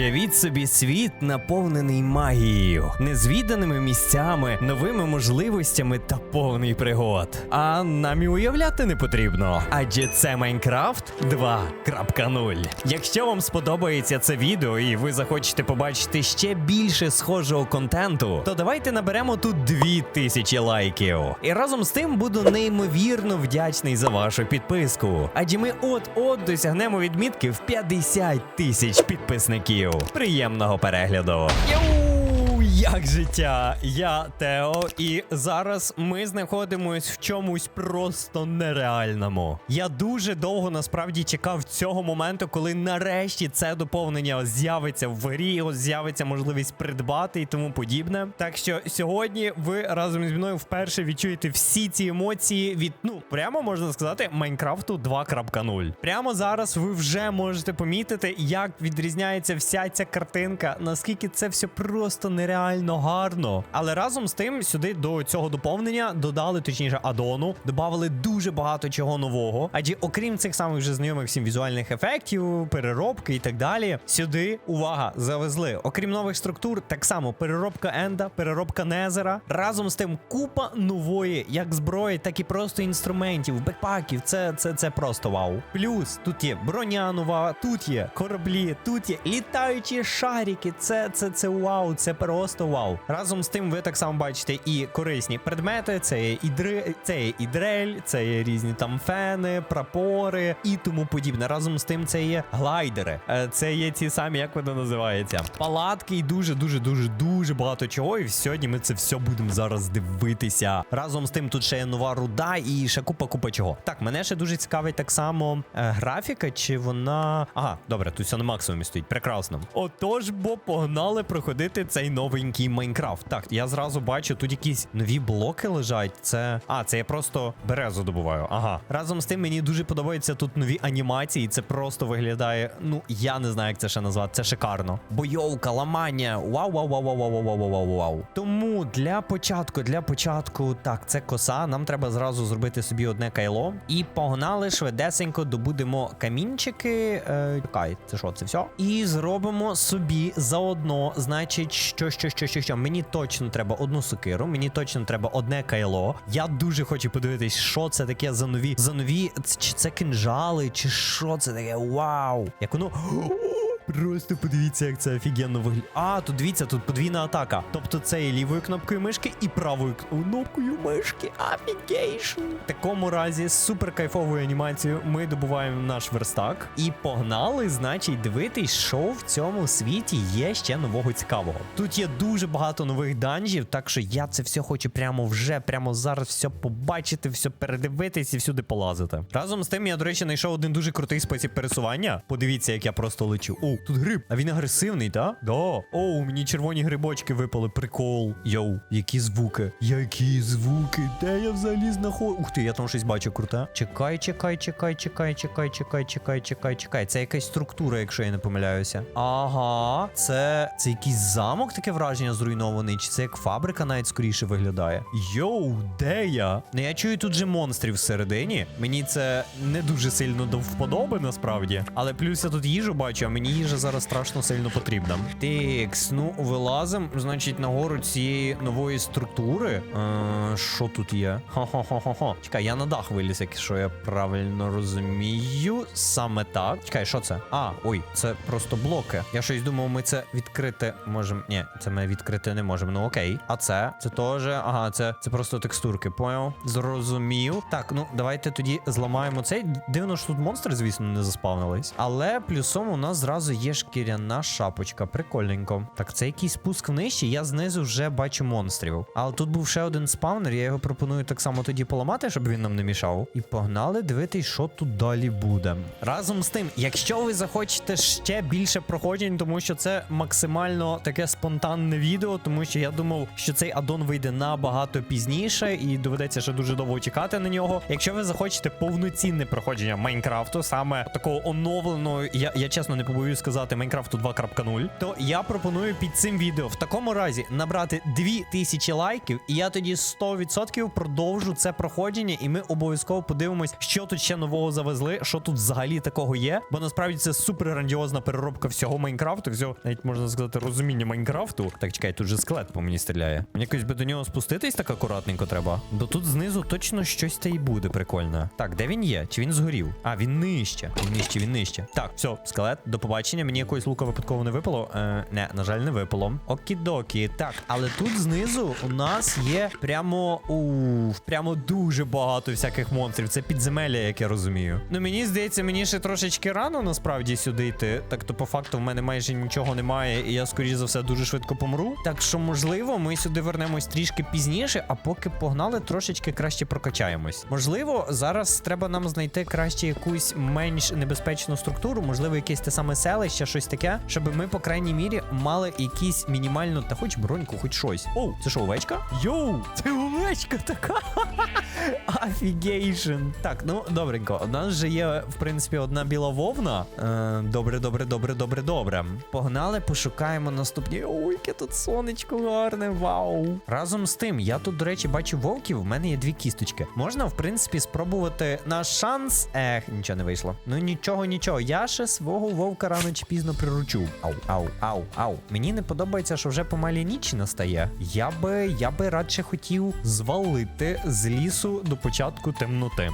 Уявіть собі світ, наповнений магією, незвіданими місцями, новими можливостями та повний пригод. А нам і уявляти не потрібно, адже це Майнкрафт 2.0. Якщо вам сподобається це відео і ви захочете побачити ще більше схожого контенту, то давайте наберемо тут 2000 лайків. І разом з тим буду неймовірно вдячний за вашу підписку. Адже ми от-от досягнемо відмітки в 50 тисяч підписників. Приємного перегляду! Йоу, як життя? Я Тео, і зараз ми знаходимось в чомусь просто нереальному. Я дуже довго насправді чекав цього моменту, коли нарешті це доповнення з'явиться в грі, з'явиться можливість придбати і тому подібне. Так що сьогодні ви разом зі мною вперше відчуєте всі ці емоції від, ну прямо можна сказати, Майнкрафту 2.0. Прямо зараз ви вже можете помітити, як відрізняється вся ця картинка, наскільки це все просто нереально гарно. Але разом з тим, сюди до цього доповнення додали, точніше, адону, додали дуже багато чого нового. Адже окрім цих самих вже знайомих всім візуальних ефектів, переробки і так далі, сюди увага завезли. Окрім нових структур, так само переробка енда, переробка незера. Разом з тим, купа нової, як зброї, так і просто інструментів, бекпаків. Це, це, це просто вау. Плюс тут є броня нова, тут є кораблі, тут є літаючі шарики. Це, це, це вау, це просто вау. Разом з тим, ви так само бачите і корисні предмети. Це є і дри, це є і дрель, це є різні там фени, прапори і тому подібне. Разом з тим, це є глайдери. Е, Це є ті самі, як вони називаються. Палатки і дуже, дуже, дуже, дуже багато чого. І сьогодні ми це все будемо зараз дивитися. Разом з тим, тут ще є нова руда і ще купа купа чого. Так, мене ще дуже цікавить так само е, графіка, чи вона. Ага, добре, тут все на максимумі стоїть. Прекрасно. Отож, бо погнали проходити цей новенький Майнкрафт. Так, я зразу бачу, тут якісь нові блоки лежать. Це. А, це я просто березу добуваю. Ага. Разом з тим мені дуже подобаються тут нові анімації. Це просто виглядає. Ну, я не знаю, як це ще назвати. Це шикарно. Бойовка, ламання. Вау, вау, вау, вау, вау, вау, вау, вау, вау. Тому для початку, для початку, так, це коса. Нам треба зразу зробити собі одне кайло. І погнали швидесенько, добудемо камінчики. Е, чекай, це що, це все? І зробимо собі заодно, значить, що, що, що, що, що. Мені точно треба одну сокиру, мені точно треба одне кайло. Я дуже хочу подивитись, що це таке за нові, за нові, чи це кинжали, чи що це таке. Вау! Як воно. Просто подивіться, як це офігенно виглядає. А, тут дивіться, тут подвійна атака. Тобто це і лівою кнопкою мишки, і правою кнопкою мишки. Афігейшн. В такому разі з супер кайфовою анімацією ми добуваємо наш верстак і погнали, значить, дивитись, що в цьому світі є ще нового цікавого. Тут є дуже багато нових данжів, так що я це все хочу прямо вже, прямо зараз все побачити, все передивитись і всюди полазити. Разом з тим, я, до речі, знайшов один дуже крутий спосіб пересування. Подивіться, як я просто лечу. О, тут гриб. А він агресивний, так? Да? Оу, мені червоні грибочки випали. Прикол. Йоу, які звуки. Які звуки? Де я взагалі знаходжу? Ух ти, я там щось бачу круте. Чекай, чекай, чекай, чекай, чекай, чекай, чекай, чекай, чекай. Це якась структура, якщо я не помиляюся. Ага, це, це якийсь замок, таке враження зруйнований, чи це як фабрика навіть скоріше виглядає. Йоу, де я? Ну я чую тут же монстрів всередині. Мені це не дуже сильно до вподоби, насправді. Але плюс я тут їжу бачу, а мені їжа зараз страшно сильно потрібна. Текс, ну вилазим, значить, нагору цієї нової структури. Е, Що тут є? Хо-хо-хо-хо-хо. Чекай, я на дах виліз, якщо я правильно розумію. Саме так. Чекай, що це? А, ой, це просто блоки. Я щось думав, ми це відкрити можемо. Ні, це ми відкрити не можемо. Ну окей. А це? Це теж. Ага, це, це просто текстурки. Поняв? Зрозумів. Так, ну давайте тоді зламаємо цей. Дивно, що тут монстри, звісно, не заспавнились. Але плюсом у нас зразу є шкіряна шапочка. Прикольненько. Так, це якийсь спуск внище. Я знизу вже бачу монстрів. Але тут був ще один спавнер. Я його пропоную так само тоді поламати, щоб він нам не мішав. І погнали дивитись, що тут далі буде. Разом з тим, якщо ви захочете ще більше проходжень, тому що це максимально таке спонтанне відео, тому що я думав, що цей аддон вийде набагато пізніше і доведеться ще дуже довго чекати на нього. Якщо ви захочете повноцінне проходження Майнкрафту, саме такого оновленого, я, я чесно не побоюсь сказати Майнкрафту 2.0, то я пропоную під цим відео в такому разі набрати 2000 лайків, і я тоді 100% продовжу це проходження, і ми обов'язково подивимось, що тут ще нового завезли, що тут взагалі такого є. Бо насправді це супер грандіозна переробка всього Майнкрафту, всього навіть можна сказати розуміння Майнкрафту. Так, чекай, тут же скелет по мені стріляє. Мені якось би до нього спуститись так акуратненько треба. Бо тут знизу точно щось та й буде прикольно. Так, де він є? Чи він згорів? А, він нижче. Він нижче, він нижче. Так, все, скелет, до побачення. Мені якоїсь лука випадково не випало. Е, не, на жаль, не випало. Окідокі. Так, але тут знизу у нас є прямо уф, прямо дуже багато всяких монстрів. Це підземелля, як я розумію. Ну мені здається, мені ще трошечки рано насправді сюди йти. Так то по факту в мене майже нічого немає, і я скоріш за все дуже швидко помру. Так що, можливо, ми сюди вернемось трішки пізніше, а поки погнали, трошечки краще прокачаємось. Можливо, зараз треба нам знайти краще якусь менш небезпечну структуру, можливо, якесь те саме селище, щось таке, щоб ми, по крайній мірі, мали якісь мінімально, та хоч броньку, хоч щось. Оу, це що, овечка? Йоу, це овечка Овечка така. Афігейшн. Так, ну добренько. У нас вже є, в принципі, одна біла вовна. Е, добре, добре, добре, добре, добре. Погнали, пошукаємо наступні. Ой, яке тут сонечко гарне, вау. Разом з тим, я тут, до речі, бачу вовків, в мене є дві кісточки. Можна, в принципі, спробувати наш шанс. Ех, нічого не вийшло. Ну нічого, нічого. Я ще свого вовка рано чи пізно приручу. Ау, ау, ау, ау. Мені не подобається, що вже помалі ніч настає. Я би, я би радше хотів звалити з лісу до початку темноти.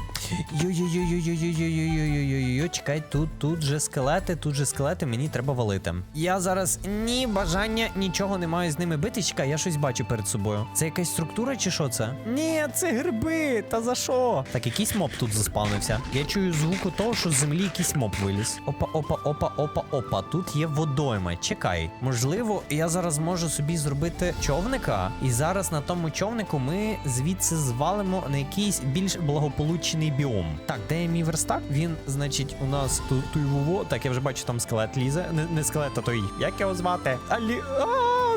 Йо-йо-йо-йо-йо-йо-йо-йо-йо-йо-йо, чекай, тут, тут же скелети, тут же скелети, мені треба валити. Я зараз ні бажання, нічого не маю з ними бити. Чекай, я щось бачу перед собою. Це якась структура чи що це? Ні, це гриби, та за що? Так, якийсь моб тут заспавнився. Я чую звуку того, що з землі якийсь моб виліз. Опа, опа, опа, опа, опа. Тут є водойма. Чекай. Можливо, я зараз можу собі зробити човника, і зараз на тому човнику ми звідси звалимо на якийсь більш благополучний біом. Так, де є мій верстак? Він, значить, у нас тут туйвово. Так, я вже бачу, там скелет лізе. Не, не скелет, а той. Як його звати? Алі.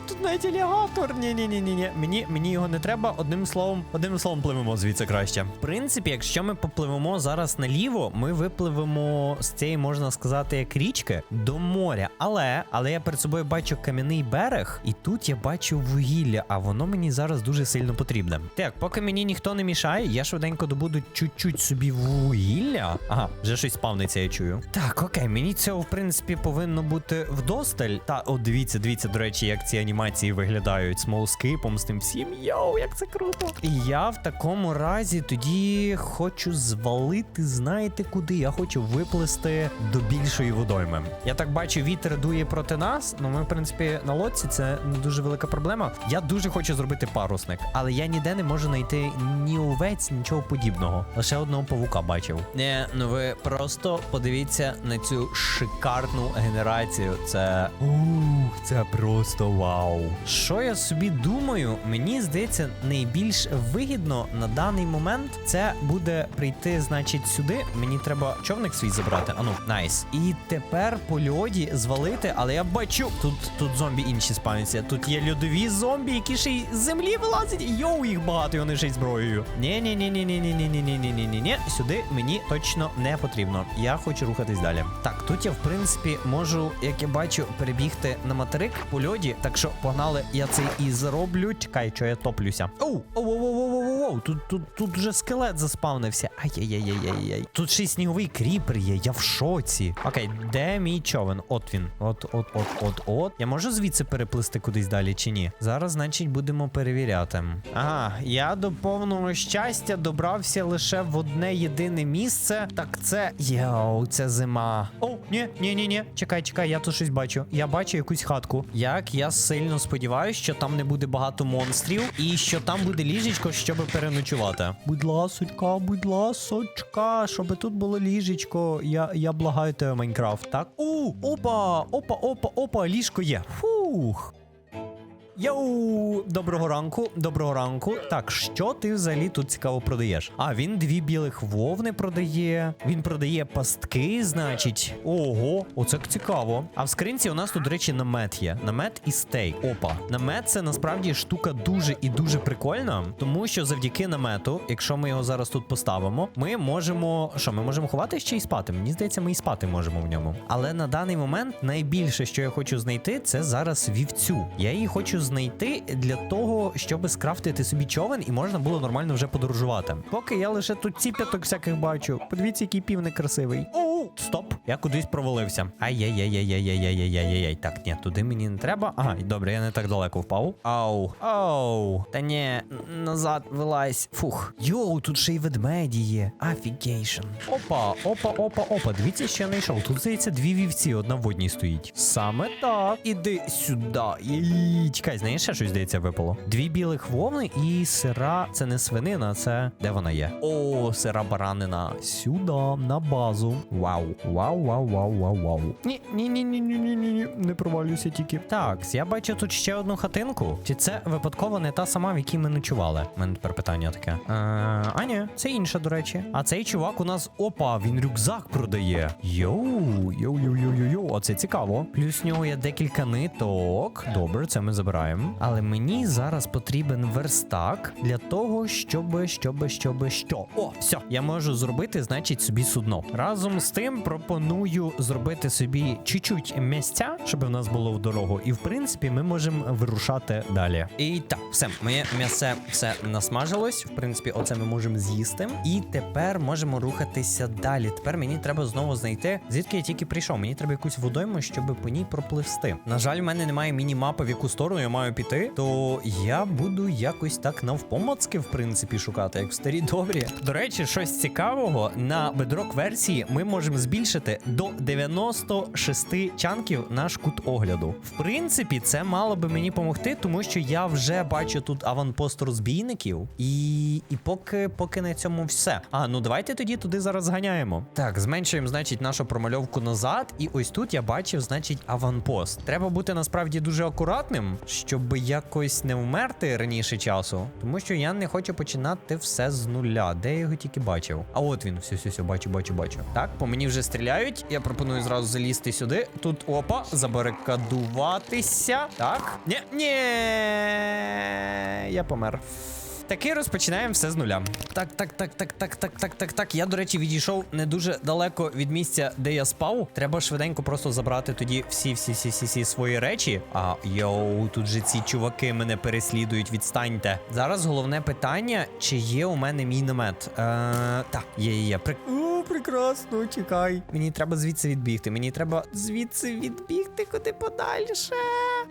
Тут навіть алігатор. Ні, ні, ні, ні, ні. Мені, мені його не треба. Одним словом, одним словом, пливемо звідси краще. В принципі, якщо ми попливемо зараз наліво, ми випливемо з цієї, можна сказати, як річки до моря. Але, але я перед собою бачу кам'яний берег, і тут я бачу вугілля, а воно мені зараз дуже сильно потрібне. Так, поки мені ніхто не мішає, я швиденько добуду чуть-чуть собі вугілля. Ага, вже щось спавниться, я чую. Так, окей, мені цього в принципі повинно бути вдосталь. Та, о, дивіться, дивіться, до речі, як ці анімації виглядають смолскипом з тим всім. Йоу, як це круто! І я в такому разі тоді хочу звалити, знаєте куди? Я хочу виплисти до більшої водойми. Я так бачу, вітер дує проти нас. Ну, ми, в принципі, на лодці це не дуже велика проблема. Я дуже хочу зробити парусник, але я ніде не можу знайти ні овець, нічого подібного. Лише одного павука бачив. Не, ну ви просто подивіться на цю шикарну генерацію. Це ух, це просто вау. Що я собі думаю? Мені здається, найбільш вигідно на даний момент це буде прийти, значить, сюди. Мені треба човник свій забрати. Ану, найс. І тепер по льоді звалити, але я бачу, тут, тут зомбі інші спавняться. Тут є льодові зомбі, які ще й з землі вилазять. Йоу, їх багато, і вони ще й зброєю. Ні, ні, ні, ні, ні, ні, ні, ні, ні, ні, ні, ні, ні. Сюди мені точно не потрібно. Я хочу рухатись далі. Так, тут я в принципі можу, як я бачу, перебігти на материк по льоді. Так що погнали, я це і зроблю. Чекай, що я топлюся. Оу, оу, оу, оу, оу, оу, тут, тут, тут вже скелет заспавнився. Ай-яй-яй-яй-яй. Тут ще й сніговий кріпер є, я в шоці. Окей, де мій човен? От він. От, от, от, от, от. Я можу звідси переплисти кудись далі чи ні? Зараз, значить, будемо перевіряти. Ага, я до повного щастя добрався лише в одне єдине місце. Так це. Йоу, це зима. О, ні, ні, ні, ні. Чекай, чекай, я тут щось бачу. Я бачу якусь хатку. Як я сильно сподіваюся, що там не буде багато монстрів і що там буде ліжечко, щоб переночувати. Будь ласочка, будь ласочка, щоб тут було ліжечко. Я, я благаю тебе, Майнкрафт, так? У, опа, опа, опа, опа, ліжко є. Фух. Йоу, доброго ранку, доброго ранку. Так, що ти взагалі тут цікаво продаєш? А він дві білих вовни продає. Він продає пастки, значить. Ого, оце цікаво. А в скринці у нас тут, до речі, намет є. Намет і стейк. Опа. Намет це насправді штука дуже і дуже прикольна, тому що завдяки намету, якщо ми його зараз тут поставимо, ми можемо. Що, ми можемо ховати ще й спати? Мені здається, ми і спати можемо в ньому. Але на даний момент найбільше, що я хочу знайти, це зараз вівцю. Я її хочу знайти для того, щоб скрафтити собі човен і можна було нормально вже подорожувати. Поки я лише тут ціп'яток всяких бачу. Подивіться, який півник красивий. О, стоп! Я кудись провалився. Ай-яй-яй-яй-яй-яй-яй-яй-яй-яй. Так, ні, туди мені не треба. Ага, добре, я не так далеко впав. Ау. Ау. Та ні, назад вилазь. Фух. Йоу, тут ще й ведмеді є. Афігейшн. Опа, опа, опа, опа. Дивіться, що я знайшов. Тут здається дві вівці, одна в одній стоїть. Саме так. Іди сюди. Чекай, знаєш, ще щось здається випало. Дві білих вовни і сира. Це не свинина, це де вона є? О, сира баранина. Сюди, на базу. Вау. Вау, вау, вау, вау, вау. Ні, ні, ні, ні, ні, ні, ні, ні. Не провалюйся тільки. Так, я бачу тут ще одну хатинку. Чи це випадково не та сама, в якій ми ночували? У мене тепер питання таке. Е, а ні, це інша, до речі. А цей чувак у нас опа, він рюкзак продає. Йоу, йоу, йоу, йоу, йоу, йоу. Оце цікаво. Плюс в нього є декілька ниток. Добре, це ми забираємо. Але мені зараз потрібен верстак для того, щоб, щоб, щоб, що. О, все, я можу зробити, значить, собі судно. Разом з тим пропоную зробити собі чуть-чуть місця, щоб в нас було в дорогу. І в принципі, ми можемо вирушати далі. І так, все, моє м'ясе все насмажилось. В принципі, оце ми можемо з'їсти. І тепер можемо рухатися далі. Тепер мені треба знову знайти, звідки я тільки прийшов. Мені треба якусь водойму, щоб по ній пропливсти. На жаль, в мене немає міні-мапи, в яку сторону я маю піти. То я буду якось так навпомацки, в принципі, шукати, як в старі добрі. До речі, щось цікавого на бедрок версії ми можемо збільшити до 96 чанків наш кут огляду. В принципі, це мало би мені допомогти, тому що я вже бачу тут аванпост розбійників, і, і поки, поки на цьому все. А ну давайте тоді туди зараз зганяємо. Так, зменшуємо, значить, нашу промальовку назад. І ось тут я бачив, значить, аванпост. Треба бути насправді дуже акуратним, щоб якось не вмерти раніше часу, тому що я не хочу починати все з нуля. Де я його тільки бачив? А от він, все, все, все, бачу, бачу, бачу. Так, по мені вже стріляють. Я пропоную зразу залізти сюди. Тут опа, забарикадуватися. Так. Ні, ні, я помер. Таки розпочинаємо все з нуля. Так, так, так, так, так, так, так, так, так. Я, до речі, відійшов не дуже далеко від місця, де я спав. Треба швиденько просто забрати тоді всі, всі, всі, всі, всі свої речі. А йоу, тут же ці чуваки мене переслідують. Відстаньте. Зараз головне питання: чи є у мене мій намет? Е, так, є, є, є. При... Прекрасно, чекай. Мені треба звідси відбігти. Мені треба звідси відбігти куди подальше.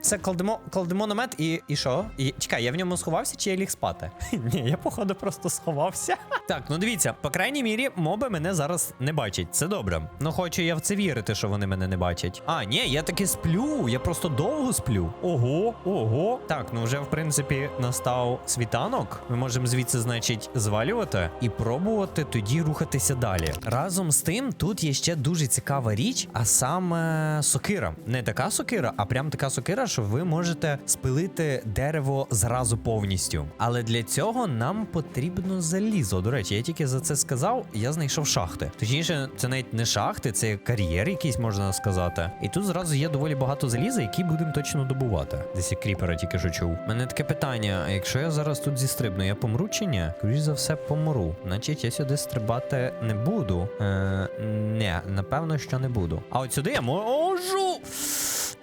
Все, кладемо, кладемо намет і, і що? І чекай, я в ньому сховався чи я ліг спати? Ні, я походу просто сховався. Так, ну дивіться, по крайній мірі, моби мене зараз не бачать. Це добре. Ну хочу я в це вірити, що вони мене не бачать. А, ні, я таки сплю. Я просто довго сплю. Ого, ого. Так, ну вже в принципі настав світанок. Ми можемо звідси, значить, звалювати і пробувати тоді рухатися далі. Разом з тим, тут є ще дуже цікава річ, а саме сокира. Не така сокира, а прям така сокира, що ви можете спилити дерево зразу повністю. Але для цього нам потрібно залізо. До речі, я тільки за це сказав, я знайшов шахти. Точніше, це навіть не шахти, це кар'єр якийсь можна сказати. І тут зразу є доволі багато заліза, які будемо точно добувати. Десь я кріпера тільки що чув. У Мене таке питання: якщо я зараз тут зістрибну, я помру чи ні? Скоріш за все, помру. Значить, я сюди стрибати не буду. Е, не, напевно, що не буду. А от сюди я можу.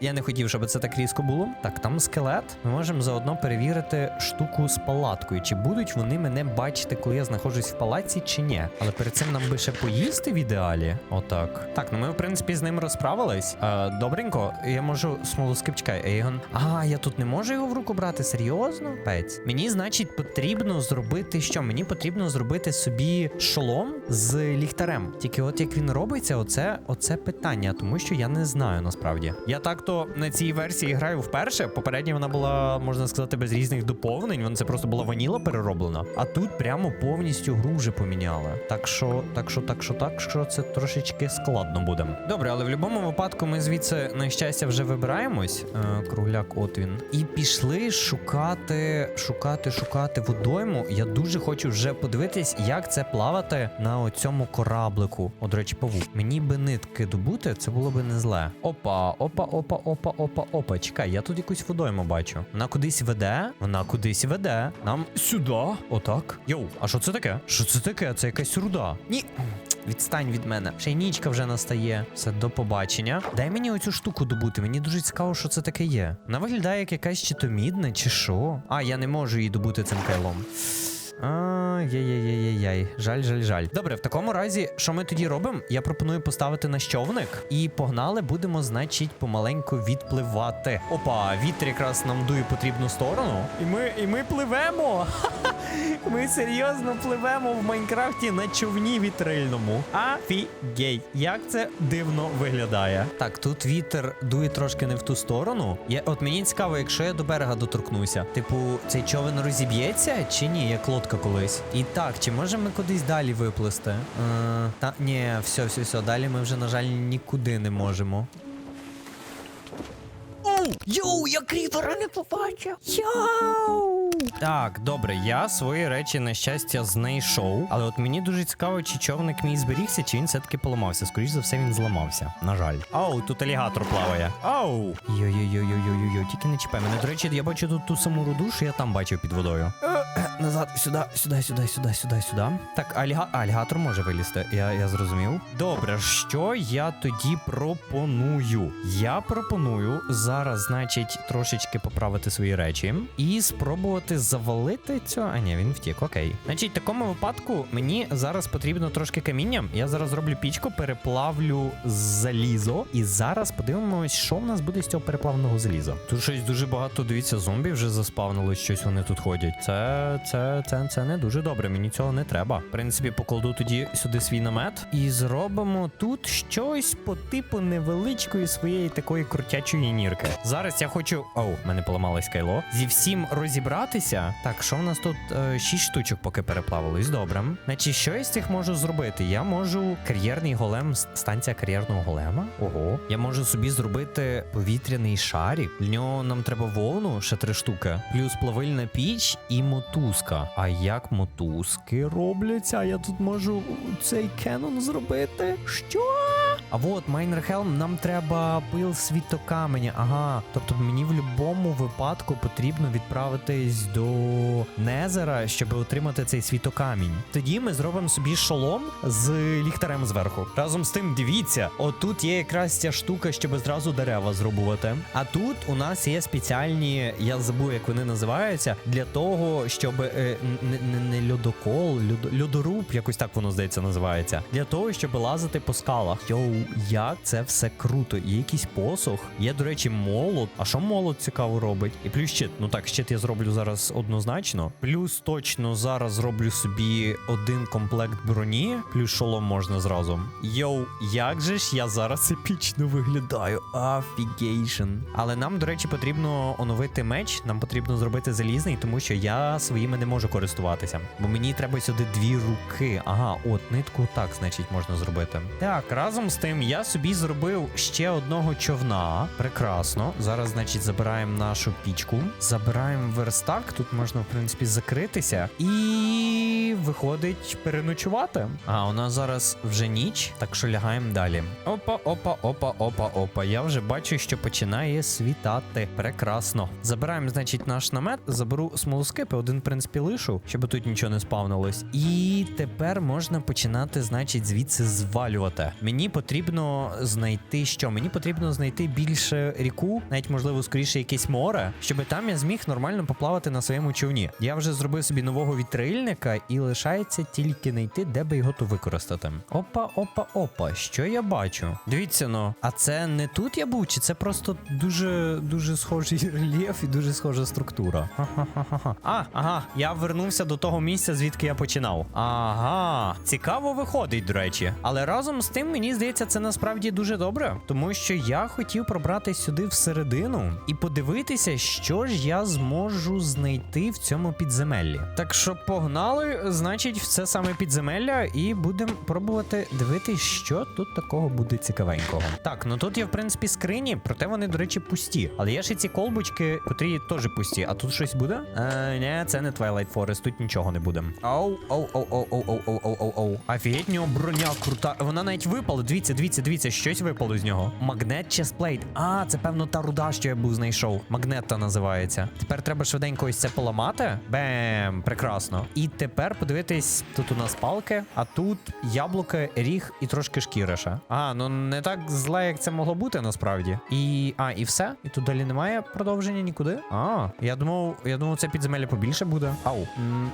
Я не хотів, щоб це так різко було. Так, там скелет. Ми можемо заодно перевірити штуку з палаткою. Чи будуть вони мене бачити, коли я знаходжусь в палаці, чи ні. Але перед цим нам би ще поїсти в ідеалі. Отак. Так, ну ми, в принципі, з ним розправились. Е, добренько, я можу смолоскип, чекай, Ейгон. А, я тут не можу його в руку брати, серйозно? Пець. Мені, значить, потрібно зробити що? Мені потрібно зробити собі шолом з ліхтарем. Тільки от як він робиться, оце, оце питання, тому що я не знаю насправді. Я так факту на цій версії граю вперше. Попередня вона була, можна сказати, без різних доповнень. Вона це просто була ваніла перероблена. А тут прямо повністю гру вже поміняли. Так що, так що, так що, так що це трошечки складно буде. Добре, але в будь-якому випадку ми звідси на щастя вже вибираємось. Е, кругляк, от він. І пішли шукати, шукати, шукати водойму. Я дуже хочу вже подивитись, як це плавати на оцьому кораблику. О, до речі, павук. Мені би нитки добути, це було би не зле. Опа, опа, опа, опа, опа, опа, опа. Чекай, я тут якусь водойму бачу. Вона кудись веде, вона кудись веде. Нам сюди. Отак. Йоу, а що це таке? Що це таке? Це якась руда. Ні. Відстань від мене. Ще нічка вже настає. Все, до побачення. Дай мені оцю штуку добути. Мені дуже цікаво, що це таке є. Вона виглядає як якась чи то мідна, чи що. А, я не можу її добути цим кайлом. А, яй-яй-яй-яй. Жаль, жаль, жаль. Добре, в такому разі, що ми тоді робимо? Я пропоную поставити на човник і погнали, будемо, значить, помаленьку відпливати. Опа, вітер якраз нам дує потрібну сторону. І ми, і ми пливемо. Ми серйозно пливемо в Майнкрафті на човні вітрильному. Афігей, як це дивно виглядає. Так, тут вітер дує трошки не в ту сторону. Я, от мені цікаво, якщо я до берега доторкнуся, типу, цей човен розіб'ється чи ні, як лодка колись. І так, чи можемо ми кудись далі виплисти? Е, та ні, все, все, все. Далі ми вже, на жаль, нікуди не можемо. Оу! Йоу, я кріпера не побачив! Йоу! Так, добре, я свої речі, на щастя, знайшов. Але от мені дуже цікаво, чи човник мій зберігся, чи він все-таки поламався. Скоріше за все, він зламався. На жаль. Ау, тут алігатор плаває. Ау! Йо-йо-йо-йо-йо-йо, тільки не чіпай мене. До речі, я бачу тут ту саму руду, що я там бачив під водою. Назад, сюди, сюди, сюди, сюди, сюди, сюди. Так, аліга... алігатор може вилізти. Я, я зрозумів. Добре, що я тоді пропоную? Я пропоную зараз, значить, трошечки поправити свої речі і спробувати завалити цього. А ні, він втік, окей. Значить, в такому випадку мені зараз потрібно трошки каміння. Я зараз зроблю пічку, переплавлю залізо. І зараз подивимось, що в нас буде з цього переплавленого заліза. Тут щось дуже багато, дивіться, зомбі вже заспавнилось, щось вони тут ходять. Це, це, це, це не дуже добре. Мені цього не треба. В принципі, покладу тоді сюди свій намет і зробимо тут щось по типу невеличкої своєї такої крутячої нірки. Зараз я хочу. Оу, мене поламалось кайло. Зі всім розібратися. Так, що в нас тут е, шість штучок поки переплавилось. Добре. Значить, що я з цих можу зробити? Я можу кар'єрний голем, станція кар'єрного голема. Ого. Я можу собі зробити повітряний шарик. Для нього нам треба вовну, ще три штуки. Плюс плавильна піч і мотузка. А як мотузки робляться? Я тут можу цей кенон зробити. Що? А от Майнер Хелм, нам треба пил світокаменя. Ага. Тобто мені в будь-якому випадку потрібно відправитись до Незера, щоб отримати цей світокамінь. Тоді ми зробимо собі шолом з ліхтарем зверху. Разом з тим, дивіться, отут є якраз ця штука, щоб зразу дерева зробувати. А тут у нас є спеціальні, я забув, як вони називаються, для того, щоб е, не, не, не льодокол, льод, льодоруб, якось так воно здається називається. Для того, щоб лазити по скалах. Йоу, як це все круто. Є якийсь посох, є, до речі, молот. А що молот цікаво робить? І плюс щит. Ну так, щит я зроблю зараз однозначно. Плюс точно зараз зроблю собі один комплект броні, плюс шолом можна зразу. Йоу, як же ж я зараз епічно виглядаю. Афігейшн. Але нам, до речі, потрібно оновити меч. Нам потрібно зробити залізний, тому що я своїми не можу користуватися. Бо мені треба сюди дві руки. Ага, от нитку так, значить, можна зробити. Так, разом з тим я собі зробив ще одного човна. Прекрасно. Зараз, значить, забираємо нашу пічку, забираємо верстак. Тут можна, в принципі, закритися. І виходить переночувати. А у нас зараз вже ніч, так що лягаємо далі. Опа, опа, опа, опа, опа. Я вже бачу, що починає світати. Прекрасно. Забираємо, значить, наш намет, заберу смолоскипи, один, в принципі, лишу, щоб тут нічого не спавнилось. І тепер можна починати, значить, звідси звалювати. Мені потрібно знайти що? Мені потрібно знайти більше ріку, навіть можливо, скоріше якесь море, щоб там я зміг нормально поплавати на своєму човні. Я вже зробив собі нового вітрильника і лишається тільки знайти, де би його то використати. Опа, опа, опа. Що я бачу? Дивіться ну, а це не тут я був, чи це просто дуже дуже схожий рельєф і дуже схожа структура? Ха-ха-ха-ха. А, ага, я вернувся до того місця, звідки я починав. Ага, цікаво виходить, до речі. Але разом з тим, мені здається, це насправді дуже добре, тому що я хотів пробратись сюди всередину і подивитися, що ж я зможу знайти в цьому підземеллі. Так що погнали, значить, в це саме підземелля, і будемо пробувати дивитись, що тут такого буде цікавенького. Так, ну тут є в принципі скрині, проте вони, до речі, пусті. Але є ще ці колбочки, котрі теж пусті. А тут щось буде? Е, ні, це не Twilight Forest, тут нічого не буде. Оу, оу, оу, оу, оу, оу, оу, оу, оу, оу. Офігеть, в нього броня крута. Вона навіть випала. Дивіться, дивіться, дивіться, щось випало з нього. Магнет чесплейт. А, це певно та руда, що я був знайшов. Магнетта називається. Тепер треба швиденько ось це поламати. Бем, прекрасно. І тепер подивитись, тут у нас палки, а тут яблуки, ріг і трошки шкіри ще. А, ну не так зле, як це могло бути насправді. І. А, і все? І тут далі немає продовження нікуди. А, я думав, я думав, це підземелля побільше буде. Ау.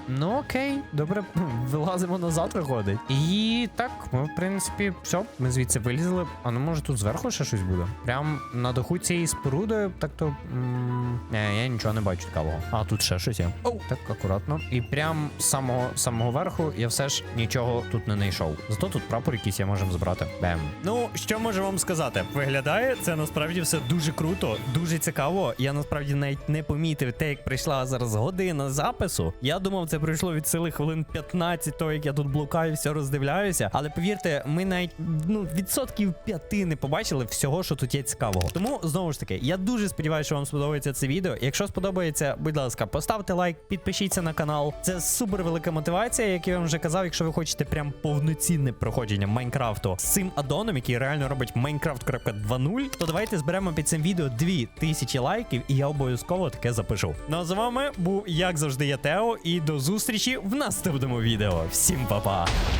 Ну окей, добре, вилазимо назад, виходить. І так, ми, в принципі, все, ми звідси вилізли. А ну може тут зверху ще щось буде? Прям на даху цієї споруди, так то. Не, я нічого не бачу цікавого. А тут ще щось є. Оу, так акуратно. І прям з самого самого верху я все ж нічого тут не знайшов. Зато тут прапор якийсь я можемо збирати. Бем. Ну, що можу вам сказати? Виглядає це насправді все дуже круто, дуже цікаво. Я насправді навіть не помітив те, як прийшла зараз година запису. Я думав, це пройшло від сили хвилин 15, того, як я тут блукаю, все роздивляюся. Але повірте, ми навіть ну відсотків 5 не побачили всього, що тут є цікавого. Тому знову ж таки, я дуже сподіваюся, що вам сподобається це відео. Якщо сподобається, будь ласка, поставте лайк, підпишіться на канал. Це супер велика мотивація, як я вам вже казав. Якщо ви хочете прям повноцінне проходження Майнкрафту з цим адоном, який реально робить Minecraft.2.0, то давайте зберемо під цим відео 2000 лайків, і я обов'язково таке запишу. Ну а з вами був як завжди я Тео, і до зустрічі в наступному відео. Всім па-па!